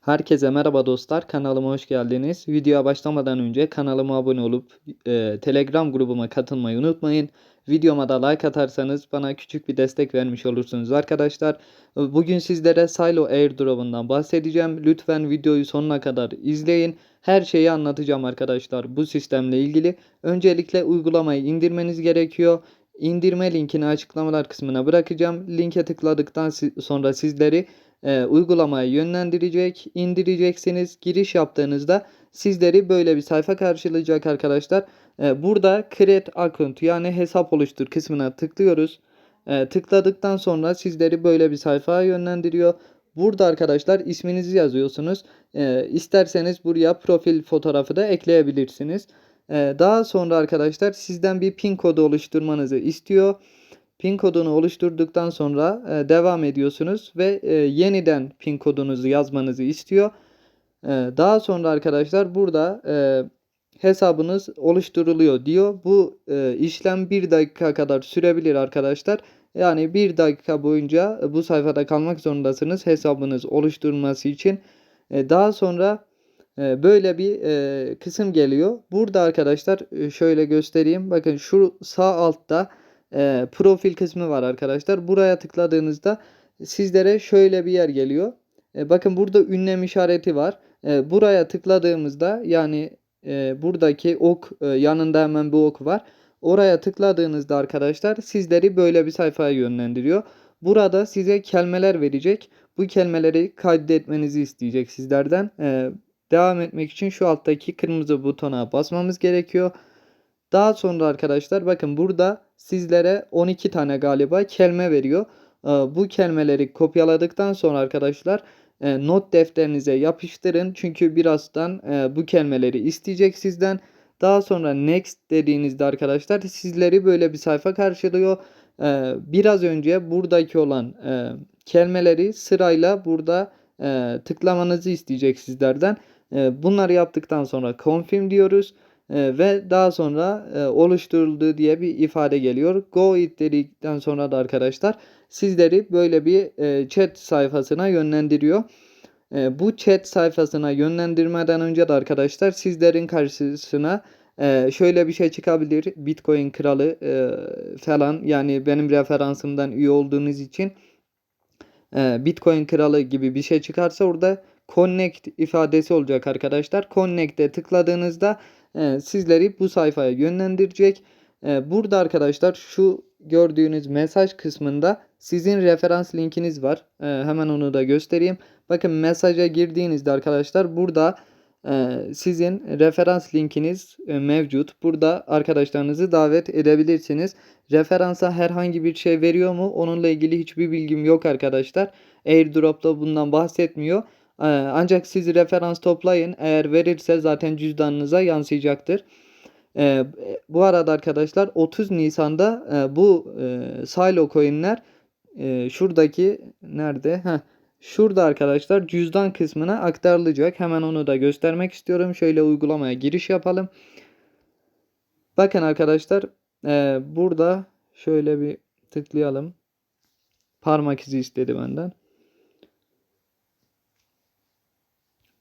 Herkese merhaba dostlar. Kanalıma hoş geldiniz. Videoya başlamadan önce kanalıma abone olup e, Telegram grubuma katılmayı unutmayın. Videoma da like atarsanız bana küçük bir destek vermiş olursunuz arkadaşlar. Bugün sizlere Silo Airdrop'undan bahsedeceğim. Lütfen videoyu sonuna kadar izleyin. Her şeyi anlatacağım arkadaşlar bu sistemle ilgili. Öncelikle uygulamayı indirmeniz gerekiyor. İndirme linkini açıklamalar kısmına bırakacağım. Linke tıkladıktan sonra sizleri e, uygulamaya yönlendirecek, indireceksiniz. Giriş yaptığınızda sizleri böyle bir sayfa karşılayacak arkadaşlar. E, burada create account yani hesap oluştur kısmına tıklıyoruz. E, tıkladıktan sonra sizleri böyle bir sayfaya yönlendiriyor. Burada arkadaşlar isminizi yazıyorsunuz. E, isterseniz buraya profil fotoğrafı da ekleyebilirsiniz. E, daha sonra arkadaşlar sizden bir pin kodu oluşturmanızı istiyor. Pin kodunu oluşturduktan sonra e, devam ediyorsunuz ve e, yeniden pin kodunuzu yazmanızı istiyor. E, daha sonra arkadaşlar burada e, hesabınız oluşturuluyor diyor. Bu e, işlem bir dakika kadar sürebilir arkadaşlar. Yani bir dakika boyunca bu sayfada kalmak zorundasınız hesabınız oluşturulması için. E, daha sonra e, böyle bir e, kısım geliyor. Burada arkadaşlar e, şöyle göstereyim. Bakın şu sağ altta e, profil kısmı var arkadaşlar. Buraya tıkladığınızda sizlere şöyle bir yer geliyor. E, bakın burada ünlem işareti var. E, buraya tıkladığımızda yani e, buradaki ok e, yanında hemen bir ok var. Oraya tıkladığınızda arkadaşlar sizleri böyle bir sayfaya yönlendiriyor. Burada size kelimeler verecek. Bu kelimeleri kaydetmenizi isteyecek sizlerden. E, devam etmek için şu alttaki kırmızı butona basmamız gerekiyor. Daha sonra arkadaşlar bakın burada sizlere 12 tane galiba kelime veriyor. Ee, Bu kelimeleri kopyaladıktan sonra arkadaşlar e, not defterinize yapıştırın. Çünkü birazdan e, bu kelimeleri isteyecek sizden. Daha sonra next dediğinizde arkadaşlar sizleri böyle bir sayfa karşılıyor. Ee, Biraz önce buradaki olan e, kelimeleri sırayla burada tıklamanızı isteyecek sizlerden. Bunları yaptıktan sonra confirm diyoruz. E, ve daha sonra e, oluşturuldu diye bir ifade geliyor. Go it dedikten sonra da arkadaşlar sizleri böyle bir e, chat sayfasına yönlendiriyor. E, bu chat sayfasına yönlendirmeden önce de arkadaşlar sizlerin karşısına şöyle bir şey çıkabilir. Bitcoin kralı falan yani benim referansımdan üye olduğunuz için Bitcoin kralı gibi bir şey çıkarsa orada connect ifadesi olacak arkadaşlar. Connect'e tıkladığınızda e, sizleri bu sayfaya yönlendirecek. E, burada arkadaşlar şu gördüğünüz mesaj kısmında sizin referans linkiniz var. E, hemen onu da göstereyim. Bakın mesaja girdiğinizde arkadaşlar burada e, sizin referans linkiniz e, mevcut. Burada arkadaşlarınızı davet edebilirsiniz. Referansa herhangi bir şey veriyor mu? Onunla ilgili hiçbir bilgim yok arkadaşlar. AirDrop'ta bundan bahsetmiyor. Ee, Ancak siz referans toplayın. Eğer verirse zaten cüzdanınıza yansıyacaktır. Ee, bu arada arkadaşlar 30 Nisan'da e, bu e, Silo coin'ler e, şuradaki nerede? Heh, şurada arkadaşlar cüzdan kısmına aktarılacak. Hemen onu da göstermek istiyorum. Şöyle uygulamaya giriş yapalım. Bakın arkadaşlar e, burada şöyle bir tıklayalım. Parmak izi istedi benden.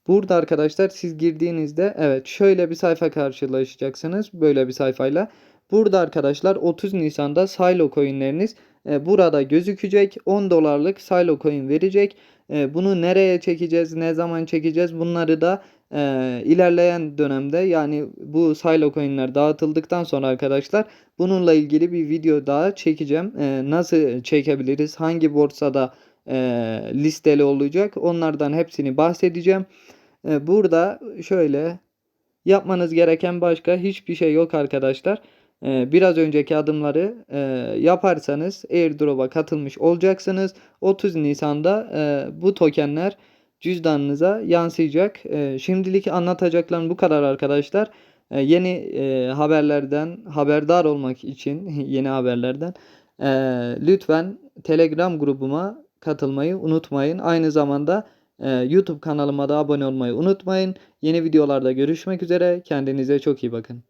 Burada arkadaşlar siz girdiğinizde evet şöyle bir sayfa karşılaşacaksınız. Böyle bir sayfayla. Burada arkadaşlar 30 Nisan'da Silo coinleriniz e, burada gözükecek. 10 dolarlık Silo coin verecek. E, bunu nereye çekeceğiz, ne zaman çekeceğiz bunları da e, ilerleyen dönemde yani bu Silo coinler dağıtıldıktan sonra arkadaşlar bununla ilgili bir video daha çekeceğim. E, nasıl çekebiliriz, hangi borsada e, listeli olacak onlardan hepsini bahsedeceğim. E, Burada şöyle yapmanız gereken başka hiçbir şey yok arkadaşlar. E, Biraz önceki adımları e, yaparsanız airdrop'a katılmış olacaksınız. 30 Nisan'da bu tokenler cüzdanınıza yansıyacak. Şimdilik anlatacaklarım bu kadar arkadaşlar. Yeni haberlerden haberdar olmak için yeni haberlerden lütfen Telegram grubuma katılmayı unutmayın. Aynı zamanda ee, YouTube kanalıma da abone olmayı unutmayın. Yeni videolarda görüşmek üzere. Kendinize çok iyi bakın.